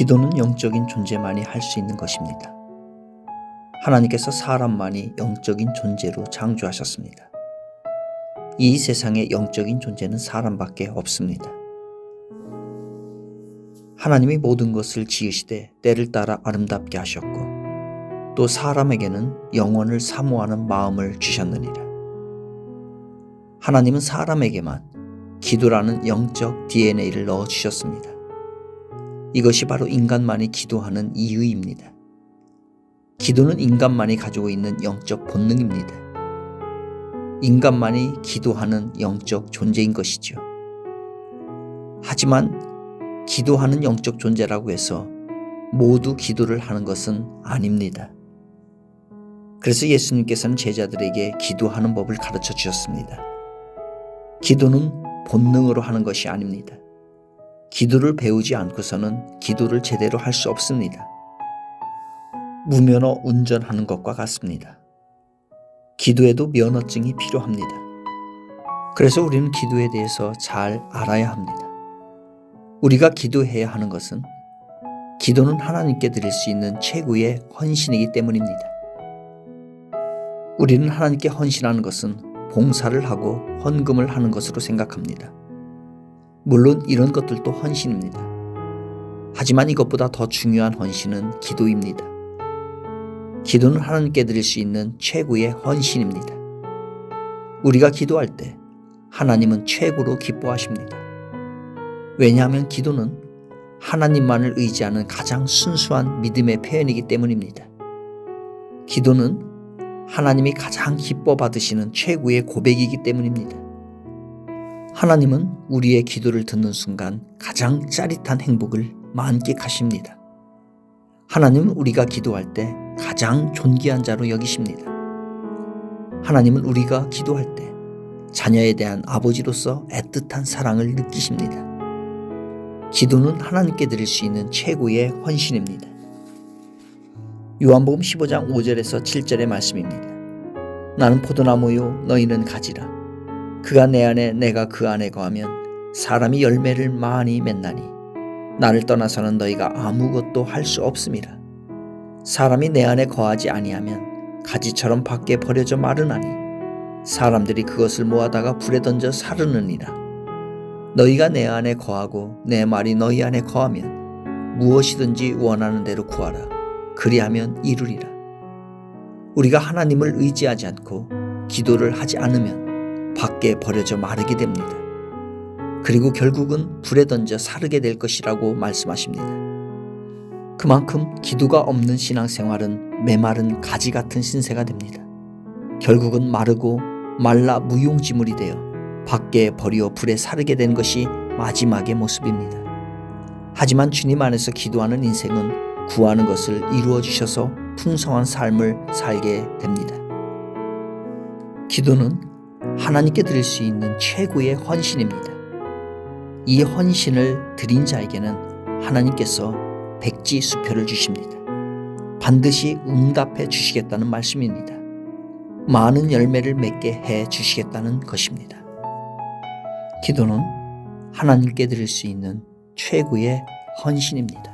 기도는 영적인 존재만이 할 수 있는 것입니다. 하나님께서 사람만이 영적인 존재로 창조하셨습니다. 이 세상에 영적인 존재는 사람밖에 없습니다. 하나님이 모든 것을 지으시되 때를 따라 아름답게 하셨고 또 사람에게는 영원을 사모하는 마음을 주셨느니라. 하나님은 사람에게만 기도라는 영적 DNA를 넣어 주셨습니다. 이것이 바로 인간만이 기도하는 이유입니다. 기도는 인간만이 가지고 있는 영적 본능입니다. 인간만이 기도하는 영적 존재인 것이죠. 하지만 기도하는 영적 존재라고 해서 모두 기도를 하는 것은 아닙니다. 그래서 예수님께서는 제자들에게 기도하는 법을 가르쳐 주셨습니다. 기도는 본능으로 하는 것이 아닙니다. 기도를 배우지 않고서는 기도를 제대로 할 수 없습니다. 무면허 운전하는 것과 같습니다. 기도에도 면허증이 필요합니다. 그래서 우리는 기도에 대해서 잘 알아야 합니다. 우리가 기도해야 하는 것은 기도는 하나님께 드릴 수 있는 최고의 헌신이기 때문입니다. 우리는 하나님께 헌신하는 것은 봉사를 하고 헌금을 하는 것으로 생각합니다. 물론 이런 것들도 헌신입니다. 하지만 이것보다 더 중요한 헌신은 기도입니다. 기도는 하나님께 드릴 수 있는 최고의 헌신입니다. 우리가 기도할 때 하나님은 최고로 기뻐하십니다. 왜냐하면 기도는 하나님만을 의지하는 가장 순수한 믿음의 표현이기 때문입니다. 기도는 하나님이 가장 기뻐 받으시는 최고의 고백이기 때문입니다. 하나님은 우리의 기도를 듣는 순간 가장 짜릿한 행복을 만끽하십니다. 하나님은 우리가 기도할 때 가장 존귀한 자로 여기십니다. 하나님은 우리가 기도할 때 자녀에 대한 아버지로서 애틋한 사랑을 느끼십니다. 기도는 하나님께 드릴 수 있는 최고의 헌신입니다. 요한복음 15장 5절에서 7절의 말씀입니다. 나는 포도나무요 너희는 가지라. 그가 내 안에 내가 그 안에 거하면 사람이 열매를 많이 맺나니 나를 떠나서는 너희가 아무것도 할 수 없음이라. 사람이 내 안에 거하지 아니하면 가지처럼 밖에 버려져 마르나니 사람들이 그것을 모아다가 불에 던져 사르느니라. 너희가 내 안에 거하고 내 말이 너희 안에 거하면 무엇이든지 원하는 대로 구하라. 그리하면 이루리라. 우리가 하나님을 의지하지 않고 기도를 하지 않으면 밖에 버려져 마르게 됩니다. 그리고 결국은 불에 던져 사르게 될 것이라고 말씀하십니다. 그만큼 기도가 없는 신앙생활은 메마른 가지 같은 신세가 됩니다. 결국은 마르고 말라 무용지물이 되어 밖에 버리어 불에 사르게 된 것이 마지막의 모습입니다. 하지만 주님 안에서 기도하는 인생은 구하는 것을 이루어 주셔서 풍성한 삶을 살게 됩니다. 기도는 하나님께 드릴 수 있는 최고의 헌신입니다. 이 헌신을 드린 자에게는 하나님께서 백지 수표를 주십니다. 반드시 응답해 주시겠다는 말씀입니다. 많은 열매를 맺게 해 주시겠다는 것입니다. 기도는 하나님께 드릴 수 있는 최고의 헌신입니다.